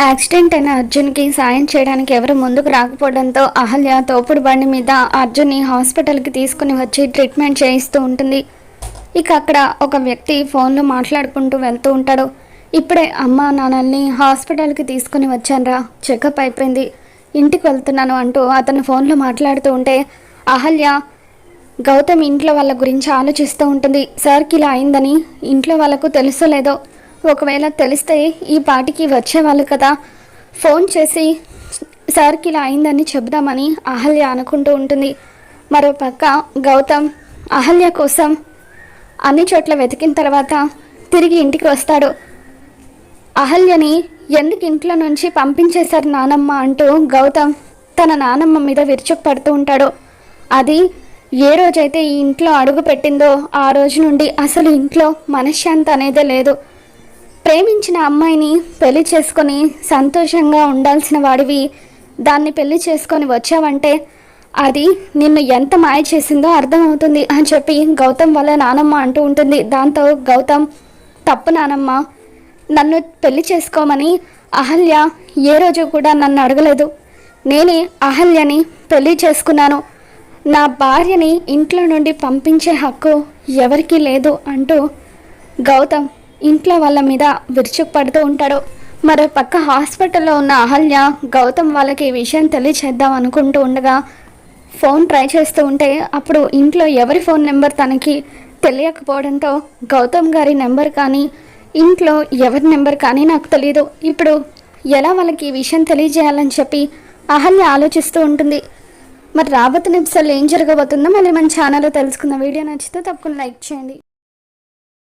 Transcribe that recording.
Accident అయిన అర్జున్కి సాయం చేయడానికి ఎవరు ముందుకు రాకపోవడంతో అహల్య తోపుడు బండి మీద అర్జున్ని హాస్పిటల్కి తీసుకుని వచ్చి ట్రీట్మెంట్ చేయిస్తూ ఉంటుంది. ఇక అక్కడ ఒక వ్యక్తి ఫోన్లో మాట్లాడుకుంటూ వెళ్తూ ఉంటాడు. ఇప్పుడే అమ్మ నాన్నల్ని హాస్పిటల్కి తీసుకుని వచ్చానురా చెకప్ అయిపోయింది ఇంటికి వెళ్తున్నాను అంటూ అతను ఫోన్లో మాట్లాడుతూ ఉంటే అహల్య గౌతమ్ ఇంట్లో వాళ్ళ గురించి ఆలోచిస్తూ ఉంటుంది. సార్కి ఇలా అయిందని ఇంట్లో వాళ్ళకు తెలుసో లేదో ఒకవేళ తెలిస్తే ఈ పాటికి వచ్చేవాళ్ళు కదా. ఫోన్ చేసి సార్కి ఇలా అయిందని చెబుదామని అహల్య అనుకుంటూ ఉంటుంది. మరో పక్క గౌతమ్ అహల్య కోసం అన్ని చోట్ల వెతికిన తర్వాత తిరిగి ఇంటికి వస్తాడు. అహల్యని ఎందుకు ఇంట్లో నుంచి పంపించేశారు నానమ్మ? అంటూ గౌతమ్ తన నానమ్మ మీద విరుచుకుపడుతూ ఉంటాడు. అది ఏ రోజైతే ఈ ఇంట్లో అడుగు పెట్టిందో ఆ రోజు నుండి అసలు ఇంట్లో మనశ్శాంతి అనేదే లేదు. ప్రేమించిన అమ్మాయిని పెళ్ళి చేసుకొని సంతోషంగా ఉండాల్సిన వాడివి. దాన్ని పెళ్ళి చేసుకొని వచ్చావంటే అది నిన్ను ఎంత మాయ చేసిందో అర్థమవుతుంది అని చెప్పి గౌతమ్ వాళ్ళ నానమ్మ అంటూ ఉంటుంది. దాంతో గౌతమ్ తప్పు నానమ్మ నన్ను పెళ్ళి చేసుకోమని అహల్య ఏ రోజు కూడా నన్ను అడగలేదు. నేనే అహల్యని పెళ్ళి చేసుకున్నాను. నా భార్యని ఇంట్లో నుండి పంపించే హక్కు ఎవరికీ లేదు అంటూ గౌతమ్ ఇంట్లో వాళ్ళ మీద విరుచుకుపడుతూ ఉంటాడు. మరో పక్క హాస్పిటల్లో ఉన్న అహల్య గౌతమ్ వాళ్ళకి ఈ విషయం తెలియచేద్దాం అనుకుంటూ ఉండగా ఫోన్ ట్రై చేస్తూ ఉంటే అప్పుడు ఇంట్లో ఎవరి ఫోన్ నెంబర్ తనకి తెలియకపోవడంతో గౌతమ్ గారి నెంబర్ కానీ ఇంట్లో ఎవరి నెంబర్ కానీ నాకు తెలియదు ఇప్పుడు ఎలా వాళ్ళకి ఈ విషయం తెలియజేయాలని చెప్పి అహల్య ఆలోచిస్తూ ఉంటుంది. మరి రాబోతున్న ఎపిసోడ్లో ఏం జరగబోతుందో మళ్ళీ మన ఛానల్లో తెలుసుకున్న వీడియో నచ్చితే తప్పకుండా లైక్ చేయండి.